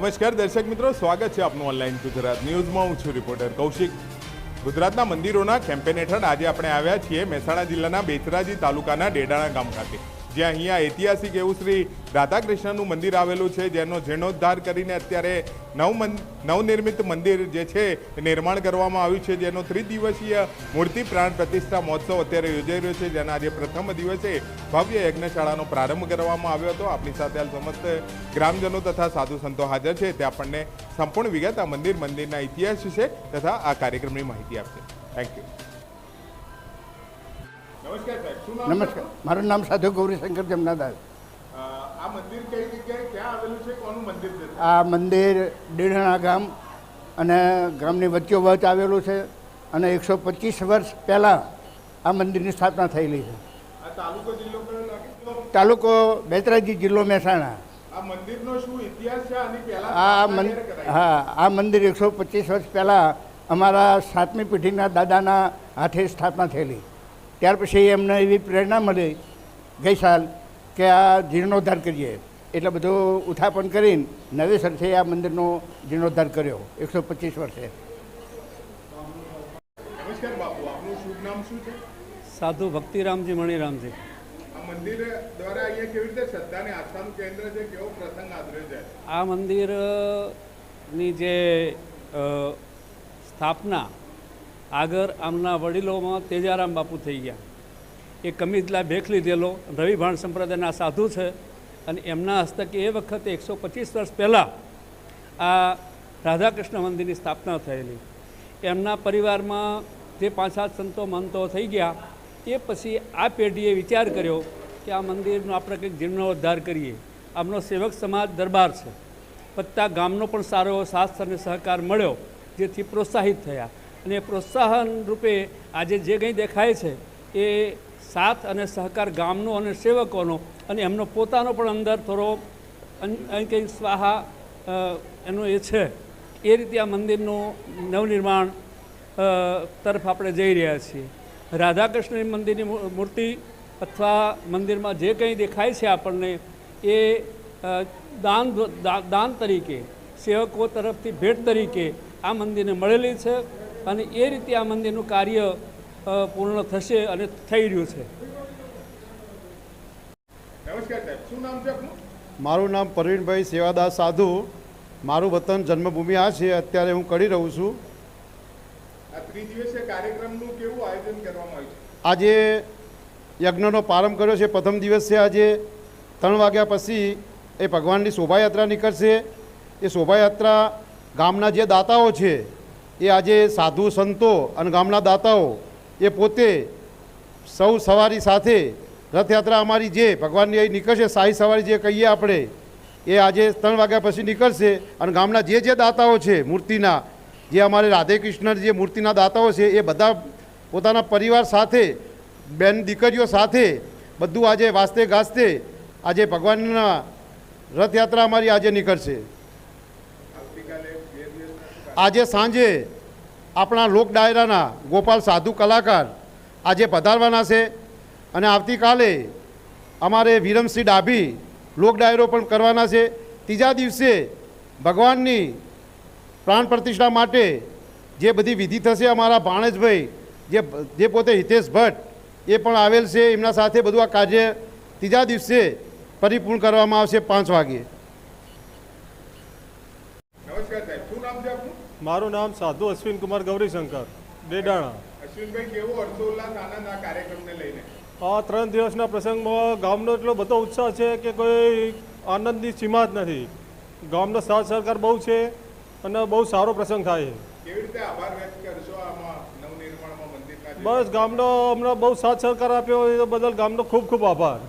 નમસ્કાર દર્શક મિત્રો, સ્વાગત છે આપનું ઓનલાઈન ગુજરાત ન્યૂઝમાં. હું છું રિપોર્ટર કૌશિક. ગુજરાતના મંદિરોના કેમ્પેન હેઠળ આજે આપણે આવ્યા છીએ મહેસાણા જિલ્લાના બેચરાજી તાલુકાના ડેડાણા ગામ ખાતે. જ્યાં અહીંયા ઐતિહાસિક એવું શ્રી રાધાકૃષ્ણનું મંદિર આવેલું છે, જેનો જીર્ણોદ્ધાર કરીને અત્યારે નવ નવનિર્મિત મંદિર જે છે નિર્માણ કરવામાં આવ્યું છે, જેનો ત્રિદિવસીય મૂર્તિ પ્રાણ પ્રતિષ્ઠા મહોત્સવ અત્યારે યોજાઈ રહ્યો છે, જેના આજે પ્રથમ દિવસે ભવ્ય યજ્ઞશાળાનો પ્રારંભ કરવામાં આવ્યો હતો. આપણી સાથે હાલ સમસ્ત ગ્રામજનો તથા સાધુ સંતો હાજર છે, તે આપણને સંપૂર્ણ વિગત આ મંદિર મંદિરના ઇતિહાસ વિશે તથા આ કાર્યક્રમની માહિતી આપશે. થેન્ક યુ નમસ્કાર મારું નામ સાધુ ગૌરીશંકર જમનાદાસ. આ મંદિર ડેઢણા ગામ અને ગામની વચ્ચોવચ આવેલું છે અને એકસો પચીસ વર્ષ પહેલાં આ મંદિરની સ્થાપના થયેલી છે. તાલુકો બેચરાજી જિલ્લો મહેસાણા. આ? હા આ મંદિર એકસો પચીસ વર્ષ પહેલાં અમારા સાતમી પેઢીના દાદાના હાથે સ્થાપના થયેલી. ત્યાર પછી એમને એવી પ્રેરણા મળી ગઈ સાલ કે આ જીર્ણોદ્ધાર કરીએ. એટલે બધું ઉથાપન કરીને નવેસરથી આ મંદિરનો જીર્ણોદ્ધાર કર્યો. એકસો પચીસ વર્ષે. નમસ્કાર બાપુ આપનું શુભ નામ શું છે? સાધુ ભક્તિરામજી મણિરામજી. આ મંદિર દ્વારા અહીંયા કેવી રીતે શ્રદ્ધા આસ્થાનું કેન્દ્ર છે કેવો પ્રસંગ આદર્યો છે? આ મંદિરની જે સ્થાપના આગળ આમના વડીલોમાં તેજારામ બાપુ થઈ ગયા. એ કમિજલા ભેખ લીધેલો રવિભાણ સંપ્રદાયના સાધુ છે અને એમના હસ્તકે એ વખતે એકસો પચીસ વર્ષ પહેલાં આ રાધાકૃષ્ણ મંદિરની સ્થાપના થયેલી. એમના પરિવારમાં જે પાંચ સાત સંતો મંતો થઈ ગયા, એ પછી આ પેઢીએ વિચાર કર્યો કે આ મંદિરનો આપણે કંઈક જીર્ણોદ્ધાર કરીએ. આમનો સેવક સમાજ દરબાર છે. પત્તા ગામનો પણ સારો એવો સાથ અને સહકાર મળ્યો, જેથી પ્રોત્સાહિત થયા. અને પ્રોત્સાહન રૂપે આજે જે કંઈ દેખાય છે, એ સાથ અને સહકાર ગામનો અને સેવકોનો અને એમનો પોતાનો પણ અંદર થોડો કંઈક સ્વાહા એનો એ છે. એ રીતે આ મંદિરનું નવનિર્માણ તરફ આપણે જઈ રહ્યા છીએ. રાધાકૃષ્ણ મંદિરની મૂર્તિ અથવા મંદિરમાં જે કંઈ દેખાય છે આપણને, એ દાન દાન તરીકે, સેવકો તરફથી ભેટ તરીકે આ મંદિરને મળેલી છે. અને એ રીતે આ મંદિરનું કાર્ય પૂર્ણ થશે અને થઈ રહ્યું છે. નમસ્કાર સાહેબ શું નામ છે આપનું? મારું નામ પ્રવીણભાઈ સેવાદાસ સાધુ. મારું વતન જન્મભૂમિ આ છે અત્યારે હું કરી રહું છું. આ ત્રિદિવસીય કાર્યક્રમનું કેવું આયોજન કરવામાં આવ્યું છે? આજે યજ્ઞનો પ્રારંભ કર્યો છે પ્રથમ દિવસ છે આજે ત્રણ વાગ્યા પછી એ ભગવાનની શોભાયાત્રા નીકળશે. એ શોભાયાત્રા ગામના જે દાતાઓ છે એ આજે સાધુ સંતો અને ગામના દાતાઓ એ પોતે સૌ સવારી સાથે રથયાત્રા અમારી જે ભગવાનની અહીં નીકળશે શાહી સવારી જે કહીએ આપણે, એ આજે ત્રણ વાગ્યા પછી નીકળશે અને ગામના જે જે દાતાઓ છે મૂર્તિના, જે અમારે રાધે કૃષ્ણ જે મૂર્તિના દાતાઓ છે, એ બધા પોતાના પરિવાર સાથે, બેન દીકરીઓ સાથે બધું આજે વાસ્તે ગાસ્તે આજે ભગવાનના રથયાત્રા અમારી આજે નીકળશે. આજે સાંજે આપણા લોક ડાયરાના ગોપાલ સાધુ કલાકાર આજે પધારવાના છે અને આવતીકાલે અમારે વિરમસિંહ ડાભી લોક ડાયરો પણ કરવાના છે. ત્રીજા દિવસે ભગવાનની પ્રાણ પ્રતિષ્ઠા માટે જે બધી વિધિ થશે અમારા ભાણેજભાઈ જે જે પોતે હિતેશ ભટ્ટ એ પણ આવેલ છે. એમના સાથે બધું આ કાર્ય ત્રીજા દિવસે પરિપૂર્ણ કરવામાં આવશે પાંચ વાગ્યે. નમસ્કાર સાહેબ, શું નામ છે આપનું? મારું નામ સાધુ અશ્વિન કુમાર ગૌરીશંકર ડેડાણા અશ્વિનભાઈ કેવો હર્ષોલ્લાસ આનંદ આ કાર્યક્રમને લઈને? આ ત્રણ દિવસના પ્રસંગમાં ગામનો એટલો બધો ઉત્સાહ છે કે કોઈ આનંદની સીમા જ નથી. ગામનો સાથ સહકાર બહુ છે અને બહુ સારો પ્રસંગ થાય છે. કેવી રીતે આભાર વ્યક્ત કરશો આમાં નવનિર્માણમાં મંદિરના બસ ગામનો અમને બહુ સાથ સહકાર આપ્યો એ બદલ ગામનો ખૂબ ખૂબ આભાર.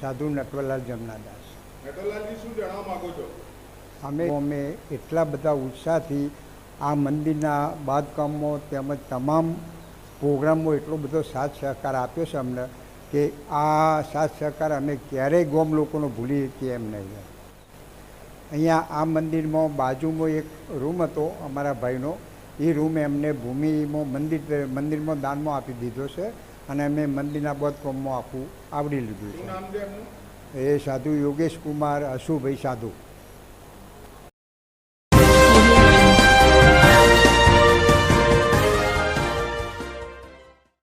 સાધુ નટવરલાલ જમનાદાસ. નટવરલાલજી શું જણાવવા માંગો છો? અમે અમે એટલા બધા ઉત્સાહથી આ મંદિરના બાંધકામો તેમજ તમામ પ્રોગ્રામો એટલો બધો સાથ સહકાર આપ્યો છે અમને કે આ સાથ સહકાર અમે ક્યારેય ગોમ લોકોનો ભૂલી શકીએ એમ નહીં. અહીંયા આ મંદિરમાં બાજુમાં એક રૂમ હતો અમારા ભાઈનો. એ રૂમ એમને ભૂમિમાં મંદિર મંદિરમાં દાનમાં આપી દીધો છે અને અમે મંદિરના બાંધકામમાં આખું આવડી લીધું છે. એ સાધુ યોગેશ કુમાર અશુભાઈ સાધુ.